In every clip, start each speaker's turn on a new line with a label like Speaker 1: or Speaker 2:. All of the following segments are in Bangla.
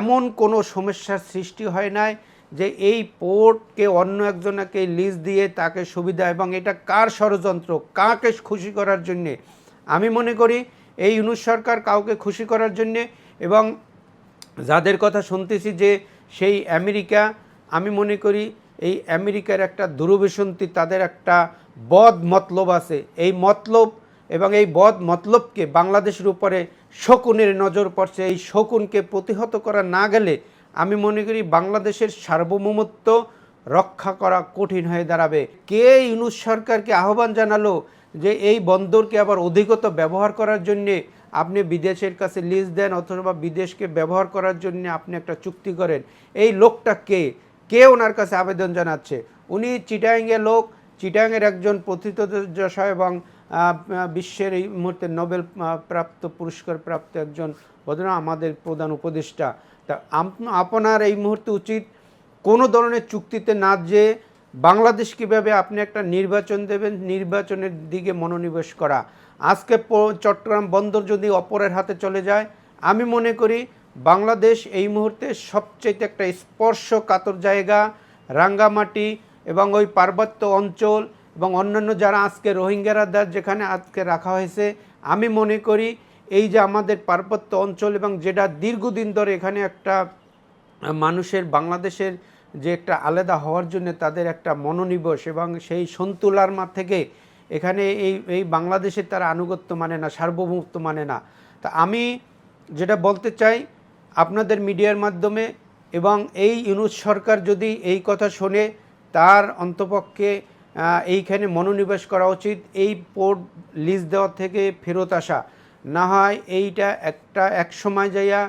Speaker 1: এমন কোনো সমস্যার সৃষ্টি হয় নাই যে এই পোর্টকে অন্য একজনকে লিজ দিয়ে তাকে সুবিধা এবং এটা কার ষড়যন্ত্র, কাকে খুশি করার জন্যে? আমি মনে করি এই ইউনুস সরকার কাউকে খুশি করার জন্যে এবং যাদের কথা শুনতেছি যে সেই আমেরিকা, আমি মনে করি এই আমেরিকার একটা দূরভিসন্ধি তাদের একটা বদ মতলব আছে। এই মতলব এবং এই বদ মতলবকে বাংলাদেশের উপরে শকুনের নজর পড়ছে। এই শকুনকে প্রতিহত করা না গেলে আমি মনে করি বাংলাদেশের সার্বভৌমত্ব রক্ষা করা কঠিন হয়ে দাঁড়াবে। কে ইউনুস সরকারকে আহ্বান জানালো যে এই বন্দরকে আবার অধিকত ব্যবহার করার জন্যে আপনি বিদেশের কাছে লিজ দেন অথবা বিদেশকে ব্যবহার করার জন্য আপনি একটা চুক্তি করেন। এই লোকটা কে? কে ওনার কাছে আবেদন জানাচ্ছে? উনি চিটাঙ্গের লোক চিটাঙ্গের একজন প্রথিতযশা এবং বিশ্বের এই মুহূর্তে নোবেল প্রাপ্ত পুরস্কার প্রাপ্ত একজন ভদ্র আমাদের প্রধান উপদেষ্টা। তা আপ- আপনার এই মুহূর্তে উচিত কোনো ধরনের চুক্তিতে না যে বাংলাদেশ কীভাবে আপনি একটা নির্বাচন দেবেন, নির্বাচনের দিকে মনোনিবেশ করা। আজকে চট্টগ্রাম বন্দর যদি অপরের হাতে চলে যায়, আমি মনে করি বাংলাদেশ এই মুহূর্তে সবচেয়ে একটা স্পর্শকাতর জায়গা। রাঙ্গামাটি এবং ওই পার্বত্য অঞ্চল এবং অন্যান্য যারা আজকে রোহিঙ্গারা যেখানে আজকে রাখা হয়েছে, আমি মনে করি এই যে আমাদের পার্বত্য অঞ্চল এবং যেটা দীর্ঘদিন ধরে এখানে একটা মানুষের বাংলাদেশের যে একটা আলাদা হওয়ার জন্য তাদের একটা মনোনিবেশ এবং সেই সন্তুলার মা থেকে এখানে এই এই বাংলাদেশের তারা আনুগত্য মানে না, সার্বভৌমত্ব মানে না। তা আমি যেটা বলতে চাই আপনাদের মিডিয়ার মাধ্যমে এবং এই ইউনুস সরকার যদি এই কথা শোনে তার অন্তপক্ষে এইখানে মনোনিবেশ করা উচিত। এই পোর্ট লিজ দেওয়া থেকে ফেরত আসা। না হয় এইটা একটা এক সময় যাইয়া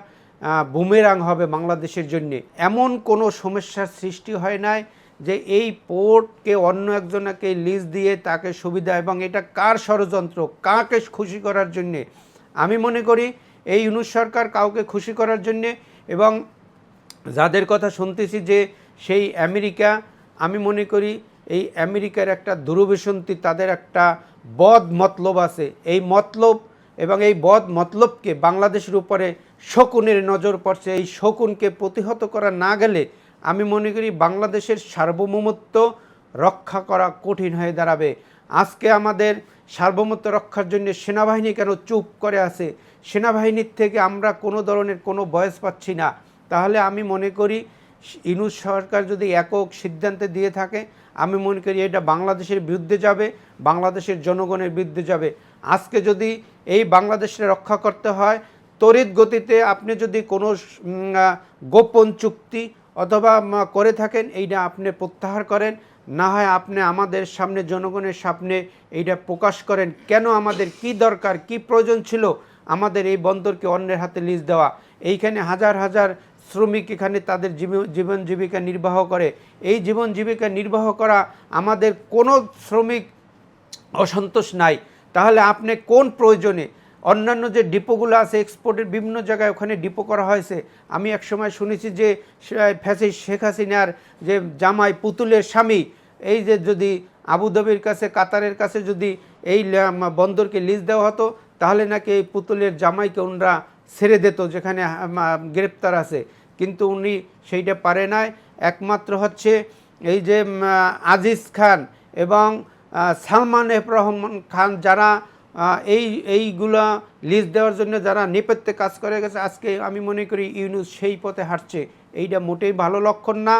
Speaker 1: বুমেরাং হবে বাংলাদেশের জন্য। এমন কোনো সমস্যার সৃষ্টি হয় নাই যে এই পোর্টকে অন্য একজনকে লিজ দিয়ে তাকে সুবিধা এবং এটা কার ষড়যন্ত্র, কাকে খুশি করার জন্যে? আমি মনে করি এই ইউনুস সরকার কাউকে খুশি করার জন্যে এবং যাদের কথা শুনতেছি যে সেই আমেরিকা আমি মনে করি এই আমেরিকার একটা দূরভিসন্ধি তাদের একটা বদ মতলব আছে। এই মতলব এবং এই বদ মতলবকে বাংলাদেশের উপরে শকুনের নজর পড়ছে। এই শকুনকে প্রতিহত করা না গেলে আমি মনে করি বাংলাদেশের সার্বভৌমত্ব রক্ষা করা কঠিন হয়ে দাঁড়াবে। আজকে আমাদের সার্বভৌমত্ব রক্ষার জন্য সেনাবাহিনী কেন চুপ করে আছে? সেনাবাহিনীর থেকে আমরা কোনো ধরনের কোনো বয়স পাচ্ছি না। তাহলে আমি মনে করি ইনুস সরকার যদি একক সিদ্ধান্তে দিয়ে থাকে, আমি মনে করি এটা বাংলাদেশের বিরুদ্ধে যাবে, বাংলাদেশের জনগণের বিরুদ্ধে যাবে। আজকে যদি এই বাংলাদেশে রক্ষা করতে হয় তড়িৎ গতিতে আপনি যদি কোনো গোপন চুক্তি অথবা করে থাকেন, এইটা আপনি প্রত্যাহার করেন, না হয় আপনি আমাদের সামনে জনগণের সামনে এইটা প্রকাশ করেন। কেন আমাদের কি দরকার, কি প্রয়োজন ছিল? আমাদের এই বন্দরকে অন্যের হাতে লিজ দেওয়া। এইখানে হাজার হাজার শ্রমিক এখানে তাদের জীবন জীবিকা নির্বাহ করে। এই জীবন জীবিকা নির্বাহ করা আমাদের কোনো শ্রমিক অসন্তোষ নাই। তাহলে আপনি কোন প্রয়োজনে? অন্যান্য যে ডিপোগুলো আছে, এক্সপোর্টের বিভিন্ন জায়গায় ওখানে ডিপো করা হয়েছে। আমি একসময় শুনেছি যে ফ্যাসি শেখ হাসিনার যে জামাই পুতুলের স্বামী, এই যে যদি আবুধাবির কাছে, কাতারের কাছে যদি এই বন্দরকে লিজ দেওয়া হতো, তাহলে নাকি এই পুতুলের জামাইকে ওনরা ছেড়ে দিত, যেখানে গ্রেপ্তার আছে। কিন্তু উনি সেইটা পারে নাই। একমাত্র হচ্ছে এই যে আজিজ খান এবং সালমান এফ রহমান খান যারা এই, এইগুলা লিজ দেওয়ার জন্য যারা নেপথ্যে কাজ করে গেছে, আজকে আমি মনে করি ইউনুস সেই পথে হাঁটছে। এইটা মোটেই ভালো লক্ষণ না।